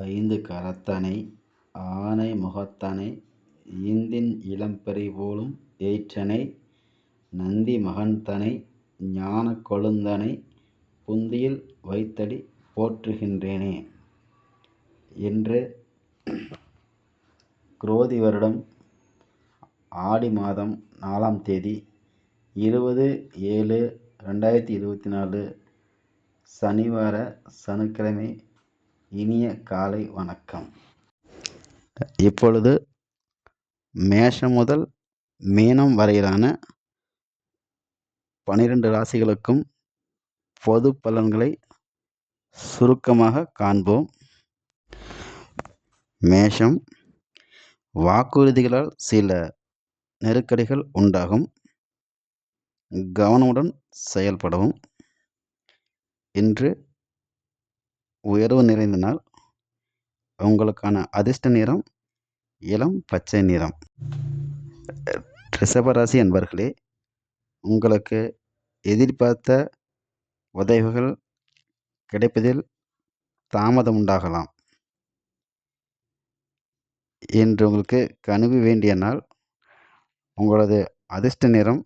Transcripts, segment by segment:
ஐந்து கரத்தனை ஆனை முகத்தனை ஈந்தின் இளம்பிறை போலும் எயிற்றனை நந்தி மகன்தனை ஞானக் கொழுந்தனை புந்தியில் வைத்தடி போற்றுகின்றேனே. என்று குரோதி வருடம் ஆடி மாதம் நாலாம் தேதி இருபது ஏழு ரெண்டாயிரத்தி இருபத்தி நாலு சனிவார சனிக்கிழமை இனிய காலை வணக்கம். இப்பொழுது மேஷம் முதல் மீனம் வரையிலான பனிரெண்டு ராசிகளுக்கும் பொது பலன்களை சுருக்கமாக காண்போம். மேஷம் வாக்குறுதிகளால் சில நெருக்கடிகள் உண்டாகும். கவனமுடன் செயல்படவும். இன்று உயர்வு நிறைந்த நாள் உங்களுக்கான அதிர்ஷ்ட நிறம் இளம் பச்சை நிறம். ரிஷபராசி அன்பர்களே உங்களுக்கு எதிர்பார்த்த உதவிகள் கிடைப்பதில் தாமதம் உண்டாகலாம். இன்று உங்களுக்கு கனவு வேண்டிய நாள். உங்களது அதிர்ஷ்ட நிறம்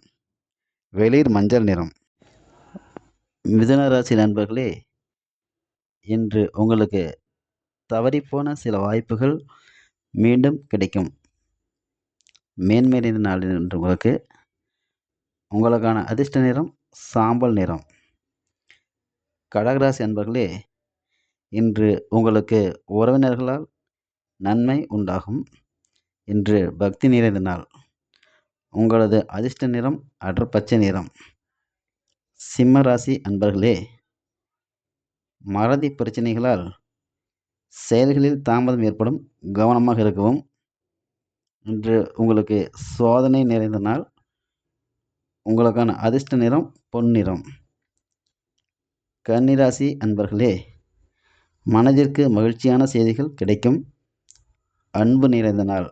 வெளிர் மஞ்சள் நிறம். மிதுன ராசி நண்பர்களே இன்று உங்களுக்கு தவறிப்போன சில வாய்ப்புகள் மீண்டும் கிடைக்கும். மேன்மை நிறைந்த நாள் இன்று உங்களுக்கு உங்களுக்கான அதிர்ஷ்ட நிறம் சாம்பல் நிறம். கடகராசி அன்பர்களே இன்று உங்களுக்கு உறவினர்களால் நன்மை உண்டாகும். இன்று பக்தி நிறைந்த நாள். உங்களது அதிர்ஷ்ட நிறம் அடர் பச்சை நிறம். சிம்ம ராசி அன்பர்களே மறதி பிரச்சனைகளால் செயல்களில் தாமதம் ஏற்படும். கவனமாக இருக்கவும். இன்று உங்களுக்கு சோதனை நிறைந்த நாள். உங்களுக்கான அதிர்ஷ்ட நிறம் பொன்னிறம் கன்னிராசி அன்பர்களே மனதிற்கு மகிழ்ச்சியான செய்திகள் கிடைக்கும். அன்பு நிறைந்த நாள்.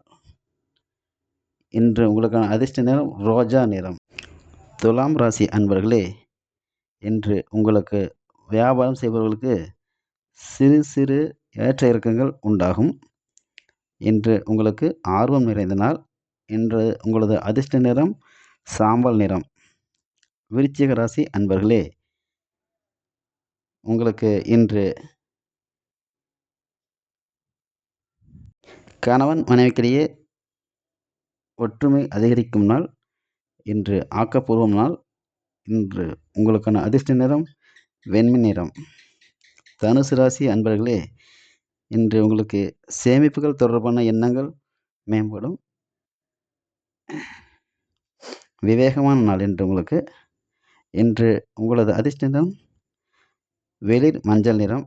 இன்று உங்களுக்கான அதிர்ஷ்ட நிறம் ரோஜா நிறம். துலாம் ராசி அன்பர்களே இன்று உங்களுக்கு வியாபாரம் செய்பவர்களுக்கு சிறு சிறு ஏற்ற இறக்கங்கள் உண்டாகும். இன்று உங்களுக்கு ஆர்வம் நிறைந்த நாள். இன்று உங்களது அதிர்ஷ்ட நிறம் சாம்பல் நிறம். விருச்சிக ராசி அன்பர்களே உங்களுக்கு இன்று கணவன் மனைவிக்கிடையே ஒற்றுமை அதிகரிக்கும் நாள். இன்று ஆக்கப்பூர்வம் நாள். இன்று உங்களுக்கான அதிர்ஷ்ட நிறம் வெண்மை நிறம். தனுசு ராசி அன்பர்களே இன்று உங்களுக்கு சேமிப்புகள் தொடர்பான எண்ணங்கள் மேம்படும். விவேகமான நாள் இன்று உங்களுக்கு. இன்று உங்களது அதிர்ஷ்ட நிறம் வெளிர் மஞ்சள் நிறம்.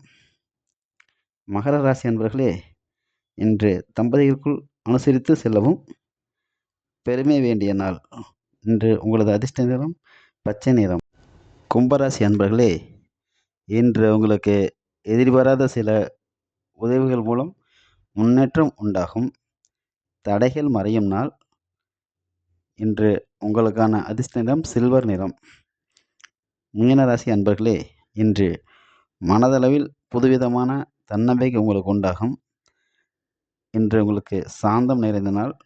மகர ராசி அன்பர்களே இன்று தம்பதிகளுக்குள் அனுசரித்து செல்லவும். பெருமை வேண்டிய நாள். இன்று உங்களது அதிர்ஷ்ட நிறம் பச்சை நிறம். கும்பராசி அன்பர்களே இன்று உங்களுக்கு எதிர்பாராத சில உதவிகள் மூலம் முன்னேற்றம் உண்டாகும். தடைகள் மறையும் நாள். இன்று உங்களுக்கான அதிர்ஷ்ட நிறம் சில்வர் நிறம். மீனராசி அன்பர்களே இன்று மனதளவில் புதுவிதமான தன்னம்பிக்கை உங்களுக்கு உண்டாகும். இன்று உங்களுக்கு சாந்தம் நிறைந்த நாள்.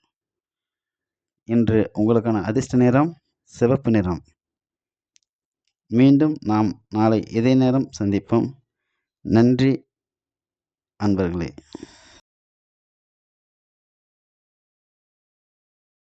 இன்று உங்களுக்கான அதிர்ஷ்ட நிறம் சிவப்பு நிறம். மீண்டும் நாம் நாளை இதே நேரம் சந்திப்போம். நன்றி அன்பர்களே.